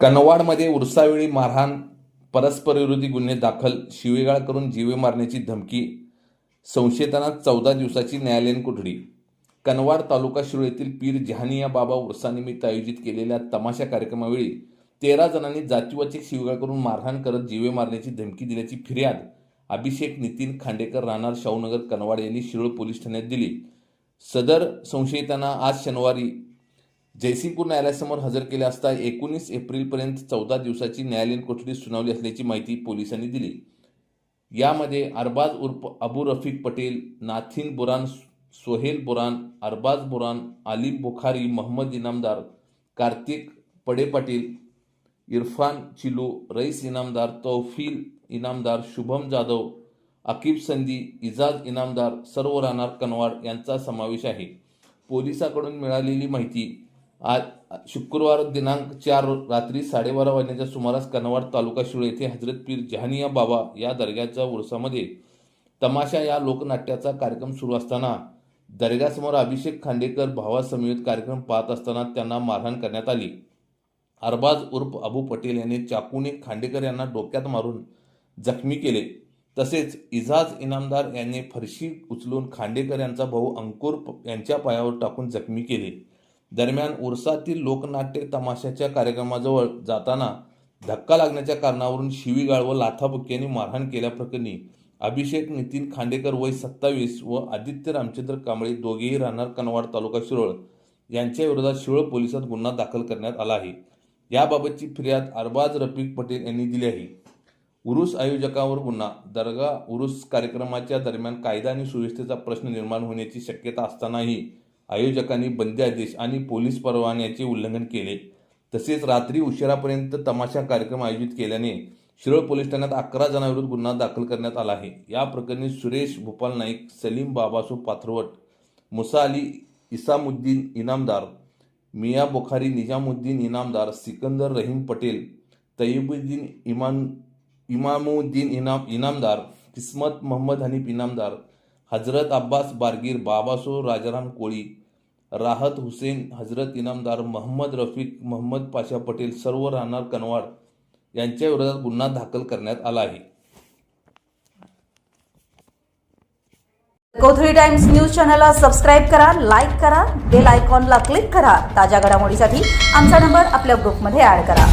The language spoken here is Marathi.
कनवाडमध्ये उरसावेळी मारहाण परस्परविरोधी गुन्हे दाखल शिवेगाळ करून जीवे मारण्याची धमकी संशयितांना चौदा दिवसाची न्यायालयीन कोठडी. कनवाड तालुका शिरोळ येथील पीर जहानिया बाबा उर्सानिमित्त आयोजित केलेल्या तमाशा कार्यक्रमावेळी तेरा जणांनी जातीवाचक शिवगाळ करून मारहाण करत जीवे मारण्याची धमकी दिल्याची फिर्याद अभिषेक नितीन खांडेकर राहणार शाहूनगर कनवाड यांनी शिरोळ पोलीस ठाण्यात दिली. सदर संशयितांना आज शनिवारी जयसिंगपूर न्यायालयासमोर हजर केले असता एकोणीस एप्रिलपर्यंत चौदा दिवसाची न्यायालयीन कोठडी सुनावली असल्याची माहिती पोलिसांनी दिली. यामध्ये अरबाज उर्फ अबू रफिक पटेल नाथिन बुरान सोहेल बुरान अरबाज बुरान आलिम बुखारी मोहम्मद इनामदार कार्तिक पडे पाटील इरफान चिलू रईस इनामदार तौफील इनामदार शुभम जाधव अकीब संधी इजाज इनामदार सर्व राहणार कनवाड यांचा समावेश आहे. पोलिसाकडून मिळालेली माहिती आज शुक्रवार दिनांक चार रात्री साडेबारा वाजण्याच्या सुमारास कनवाड तालुका शिळ येथे हजरत पीर जहानिया बाबा या दर्ग्याच्या उरसामध्ये तमाशा या लोकनाट्याचा कार्यक्रम सुरू असताना दर्ग्यासमोर अभिषेक खांडेकर भावासमवेत कार्यक्रम पाहत असताना त्यांना मारहाण करण्यात आली. अरबाज उर्फ अबू पटेल यांनी चाकूने खांडेकर यांना डोक्यात मारून जखमी केले. तसेच इजाज इनामदार यांनी फरशी उचलून खांडेकर यांचा भाऊ अंकुर प- यांच्या पायावर टाकून जखमी केले. दरम्यान उरसातील लोकनाट्य तमाशाच्या कार्यक्रमाजवळ जाताना धक्का लागण्याच्या कारणावरून शिवीगाळ व लाथाबुक्क्यांनी मारहाण केल्याप्रकरणी अभिषेक नितीन खांडेकर वय सत्तावीस व आदित्य रामचंद्र कांबळे दोघेही राहणार कनवाड तालुका शिरोळ. यांच्या विरोधात शिरोळ पोलिसात गुन्हा दाखल करण्यात आला आहे. याबाबतची फिर्याद अरबाज रफिक पटेल यांनी दिली आहे. उरुस आयोजकावर गुन्हा दर्गा उरुस कार्यक्रमाच्या दरम्यान कायदा आणि सुव्यवस्थेचा प्रश्न निर्माण होण्याची शक्यता असतानाही आयोजकांनी बंदी आदेश आणि पोलीस परवान्याचे उल्लंघन केले. तसेच रात्री उशिरापर्यंत तमाशा कार्यक्रम आयोजित केल्याने शिरोळ पोलीस ठाण्यात अकरा जणांविरुद्ध गुन्हा दाखल करण्यात आला आहे. या प्रकरणी सुरेश भूपाल नाईक सलीम बाबासो पाथरवट मुसा अली इसामुद्दीन इनामदार मिया बुखारी निजामुद्दीन इनामदार सिकंदर रहीम पटेल तय्यबुद्दीन इमान इमामुद्दीन इनाम इनामदार किस्मत मोहम्मद हनीफ इनामदार हजरत अब्बास बारगीर बाबासो राजाराम कोळी राहत हुसेन हजरत इनामदार मोहम्मद रफीक मोहम्मद पाशा पटेल सर्व राहणार कनवाड यांच्या विरोधात गुन्हा दाखल करण्यात आला आहे. कोथळी टाइम्स न्यूज चॅनलला सबस्क्राईब करा लाईक करा बेल आयकॉनला क्लिक करा. ताज्या घडामोडीसाठी आमचा नंबर आपल्या ग्रुपमध्ये ऍड करा.